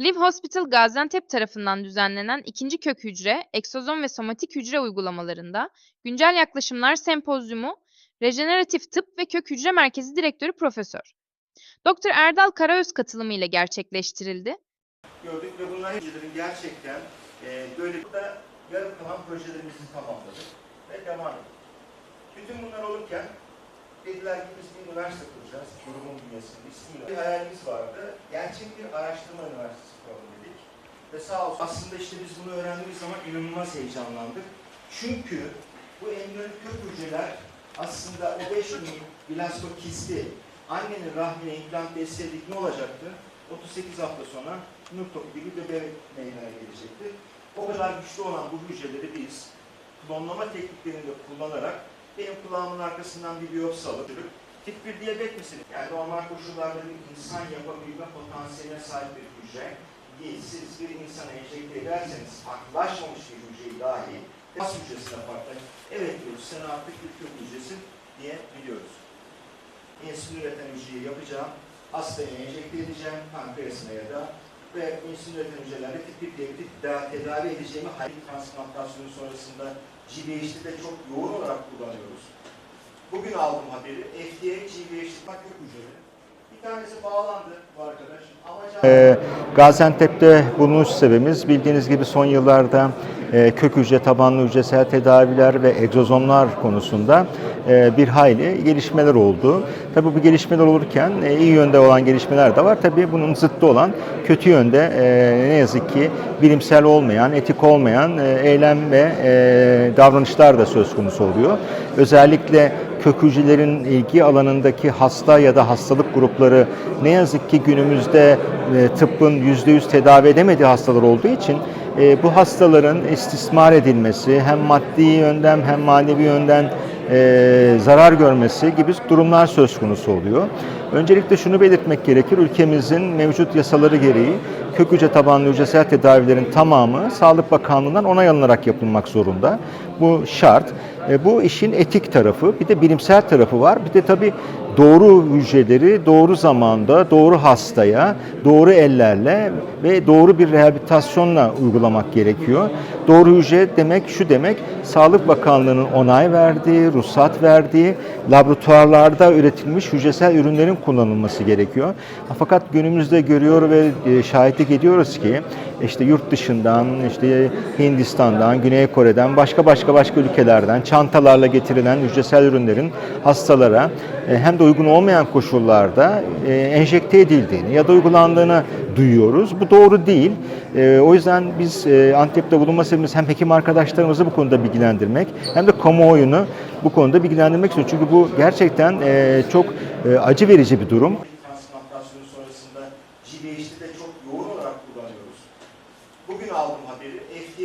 Live Hospital Gaziantep tarafından düzenlenen ikinci kök hücre, egzozom ve somatik hücre uygulamalarında güncel yaklaşımlar sempozyumu, Rejeneratif Tıp ve Kök Hücre Merkezi Direktörü Profesör. Dr. Erdal Karaöz katılımı ile gerçekleştirildi. gördük ve bunların gerçekten e, böyle da yarım kalan projelerimizi tamamladık ve devam ettik. Bütün bunlar olurken dediler ki biz bir üniversite kuracağız, kurumun bünyesinde ismiyle. Bir hayalimiz vardı. Gerçek bir araştırma üniversitesi kuralım dedik. Ve sağ olsun aslında işte biz bunu öğrendiğimiz zaman inanılmaz heyecanlandık. Çünkü bu embriyonik kök hücreler aslında o 5 milim blastokisti annenin rahmine implant etseydik ne olacaktı? 38 hafta sonra nur topu gibi bebe meydana gelecekti. O kadar güçlü olan bu hücreleri biz klonlama tekniklerini de kullanarak benim kulağımın arkasından bir biyopsi alıp tip 1 diyabet misin? Yani normal koşullarda bir insan yapabilme potansiyeline sahip bir hücre değil. Siz bir insana enjekte ederseniz farklılaşmamış bir hücreyi dahi kas hücresine farklı. Evet diyoruz sen artık bir kök hücresin diye biliyoruz. İnsülin üreten hücreyi yapacağım. Hastaya enjekte edeceğim pankreasına ya da ve insülin üreten hücrelerle tip 1 diyabeti tedavi edeceğimi hayat transplantasyonu sonrasında GVH'de de çok yoğun olarak kullanıyoruz. Bugün aldım haberi. FDA GVH'de kök hücreleri. Ee, Gaziantep'te bulunuş sebebimiz bildiğiniz gibi son yıllarda e, kök hücre tabanlı hücresel tedaviler ve egzozomlar konusunda e, bir hayli gelişmeler oldu. Tabii bu gelişmeler olurken e, iyi yönde olan gelişmeler de var. Tabii bunun zıttı olan kötü yönde ne yazık ki bilimsel olmayan, etik olmayan eylem ve davranışlar da söz konusu oluyor. Özellikle kök hücrelerin ilgi alanındaki hasta ya da hastalık grupları ne yazık ki günümüzde e, tıbbın %100 tedavi edemediği hastalar olduğu için e, bu hastaların istismar edilmesi hem maddi yönden hem manevi yönden e, zarar görmesi gibi durumlar söz konusu oluyor. Öncelikle şunu belirtmek gerekir, ülkemizin mevcut yasaları gereği kök hücre tabanlı hücresel tedavilerin tamamı Sağlık Bakanlığı'ndan onay alınarak yapılmak zorunda. Bu şart. E, bu işin etik tarafı, bir de bilimsel tarafı var. Bir de tabii doğru hücreleri doğru zamanda, doğru hastaya, doğru ellerle ve doğru bir rehabilitasyonla uygulamak gerekiyor. Doğru hücre demek şu demek, Sağlık Bakanlığı'nın onay verdiği, ruhsat verdiği laboratuvarlarda üretilmiş hücresel ürünlerin kullanılması gerekiyor. Fakat günümüzde görüyor ve e, şahitlik ediyoruz ki işte yurt dışından, işte Hindistan'dan, Güney Kore'den, başka başka başka ülkelerden çantalarla getirilen hücresel ürünlerin hastalara e, hem de uygun olmayan koşullarda e, enjekte edildiğini ya da uygulandığını duyuyoruz. Bu doğru değil. E, O yüzden biz Antep'te bulunma sebebimiz hem hekim arkadaşlarımızı bu konuda bilgilendirmek hem de kamuoyunu bu konuda bilgilendirmek istiyoruz. Çünkü bu gerçekten çok acı verici bir durum. Transplantasyonu sonrasında GVH'de de çok yoğun olarak kullanıyoruz. Bugün aldım haberi. FDA